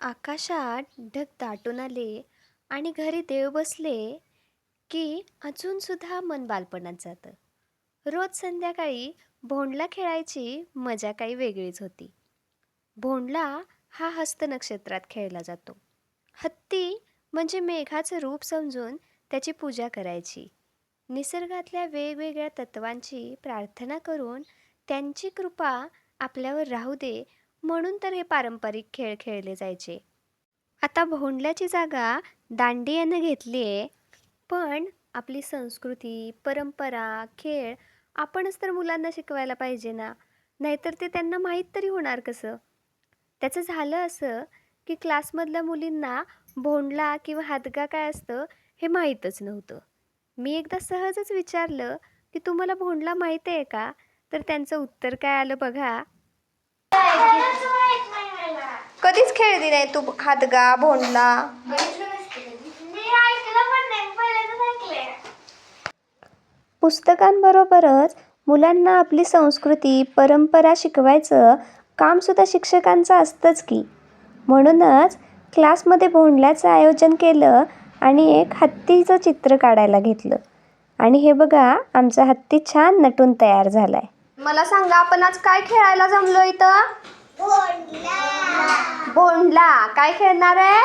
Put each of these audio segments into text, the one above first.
आकाशात ढग दाटून आले आणि घरी देव बसले की अजूनसुद्धा मन बालपणात जातं. रोज संध्याकाळी भोंडला खेळायची मजा काही वेगळीच होती. भोंडला हा हस्तनक्षत्रात खेळला जातो. हत्ती म्हणजे मेघाचं रूप समजून त्याची पूजा करायची. निसर्गातल्या वेगवेगळ्या तत्वांची प्रार्थना करून त्यांची कृपा आपल्यावर राहू दे म्हणून तर हे पारंपरिक खेळ खेळले जायचे. आता भोंडल्याची जागा दांडियानं घेतली आहे. पण आपली संस्कृती परंपरा खेळ आपणच तर मुलांना शिकवायला पाहिजे ना. नाहीतर ते त्यांना माहीत तरी होणार कसं? त्याचं झालं असं की क्लासमधल्या मुलींना भोंडला किंवा हादगा काय असतं हे माहीतच नव्हतं. मी एकदा सहजच विचारलं की तुम्हाला भोंडला माहीत आहे का? तर त्यांचं उत्तर काय आलं बघा. कधीच खेळली नाही तू खादगा भोंडला. पुस्तकांबरोबरच मुलांना आपली संस्कृती परंपरा शिकवायचं कामसुद्धा शिक्षकांचं असतंच की. म्हणूनच क्लासमध्ये भोंडल्याचं आयोजन केलं आणि एक हत्तीचं चित्र काढायला घेतलं. आणि हे बघा आमचा हत्ती छान नटून तयार झालाय. मला सांगा आपण आज काय खेळायला जमलो इथं? भोंडला काय खेळणार आहे?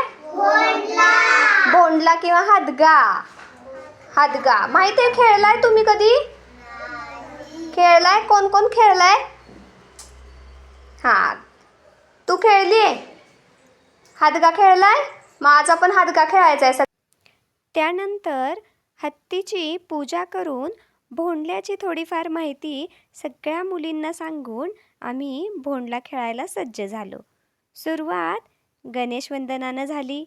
बोंडला किंवा हादगा? हादगा. माहिती आहे खेळलाय तुम्ही कधी? खेळलाय? कोण कोण खेळलाय? हा. तू खेळली? हादगा खेळलाय? मग आज आपण हादगा खेळायचा आहे. त्यानंतर हत्तीची पूजा करून भोंडल्याची थोडीफार माहिती सगळ्या मुलींना सांगून आम्ही भोंडला खेळायला सज्ज झालो. सुरुवात गणेश वंदनानं झाली.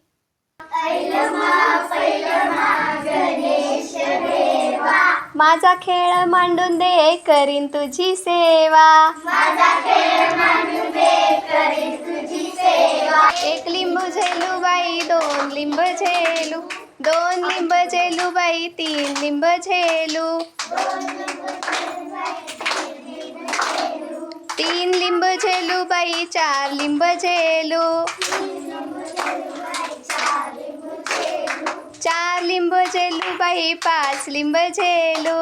माझा खेळ मांडून दे करीन तुझी सेवा. एक लिंबू झेलू बाई दोन लिंब झेलू. दोन लिंब झेलू बाई तीन लिंब झेलू. तीन लिंब झेलू बाई चार लिंब झेलू. चार लिंब झेलू बाई पाच लिंब झेलू.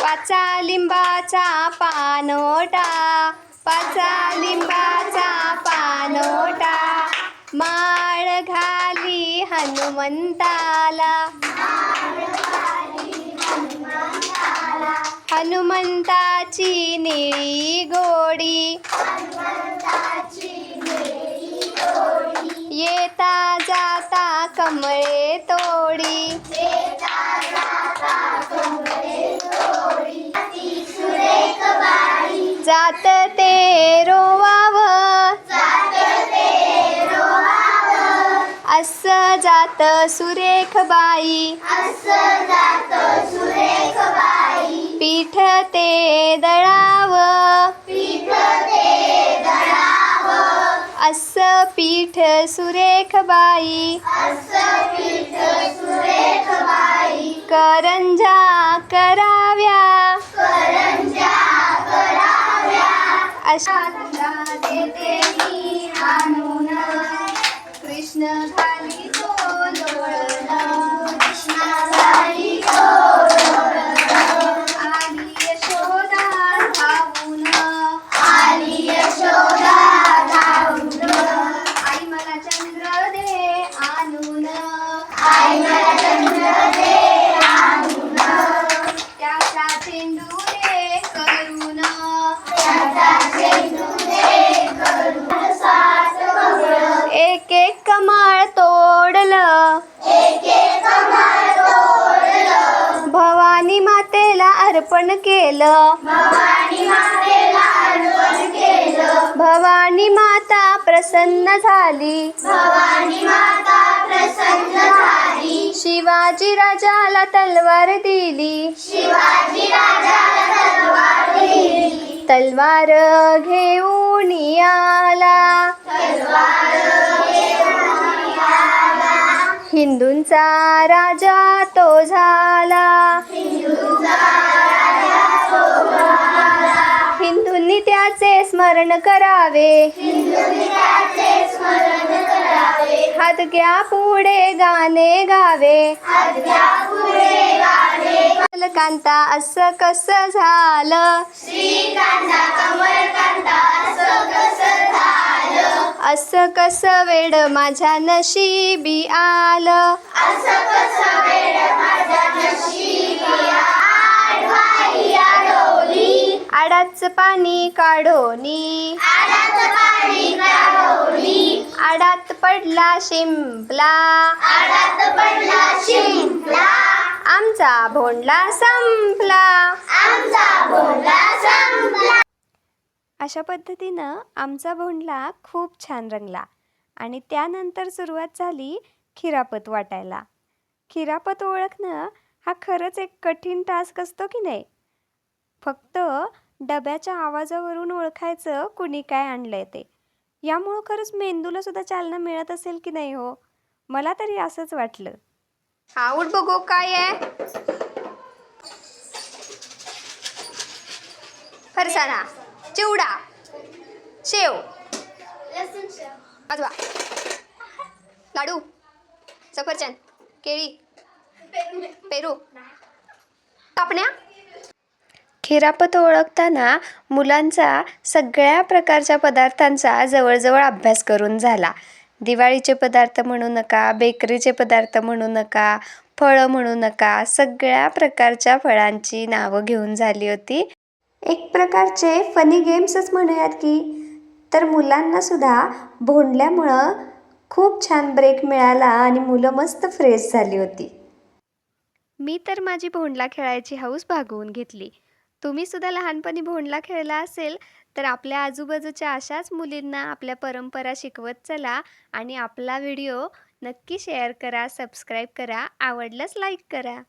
पाचा लिंबाचा पानोटा पाचा लिंबाचा पानोटा. माळ घाली हनुमंताला. हनुमंताची निळी गोडी. येता जाता कमळे तोडी. असं जात सुरेख बाई पीठ ते दळाव. अस पीठ सुरेख बाई करंजा कराव्या. अशा देते मी आणून कृष्ण घाली तो आली यशोदा धावून आई मला चंद्र दे आणून त्याचा चेंडू रे करून एक एक कमाळ तोडलं भवानी मातेला अर्पण केलं. भवानी माता प्रसन्न झाली. शिवाजी राजाला तलवार दिली. तलवार घेऊन आला हिंदूंचा राजा तो झाला. हिंदूंनी त्याचे स्मरण करावे. हात घ्या पुढे गाणे गावे. कांता असं कसं झालं? असं कसं वेड माझ्या नशिबी आलं? आडाच पाणी काढोनी. आडात पडला शिंपला. आमचा भोंडला संपला. अशा पद्धतीनं आमचा भोंडला खूप छान रंगला आणि त्यानंतर सुरुवात झाली खिरापत वाटायला. खिरापत ओळखणं हा खरंच एक कठीण टास्क असतो की नाही? फक्त डब्याच्या आवाजावरून ओळखायचं कुणी काय आणलंय ते. यामुळं खरंच मेंदूला सुद्धा चालना मिळत असेल की नाही हो? मला तरी असंच वाटलं. आवड बघू काय आहे. फरसाणा चिवडा. शेव. अजवा. लाडू. सफरचंद. केळी. पेरू. कापण्या. खिरापत ओळखताना मुलांचा सगळ्या प्रकारच्या पदार्थांचा जवळजवळ अभ्यास करून झाला. दिवाळीचे पदार्थ म्हणू नका बेकरीचे पदार्थ म्हणू नका फळं म्हणू नका सगळ्या प्रकारच्या फळांची नावं घेऊन झाली होती. एक प्रकारचे फनी गेम्सच म्हणूयात की तर मुलांनासुद्धा भोंडल्यामुळं खूप छान ब्रेक मिळाला आणि मुलं मस्त फ्रेश झाली होती. मी तर माझी भोंडला खेळायची हौस भागवून घेतली. तुम्ही सुद्धा लहानपणी भोंडला खेळला असेल तर आपल्या आजूबाजूच्या अशाच मुलींना आपल्या परंपरा शिकवत चला आणि आपला व्हिडिओ नक्की शेअर करा सबस्क्राईब करा आवडल्यास लाईक करा.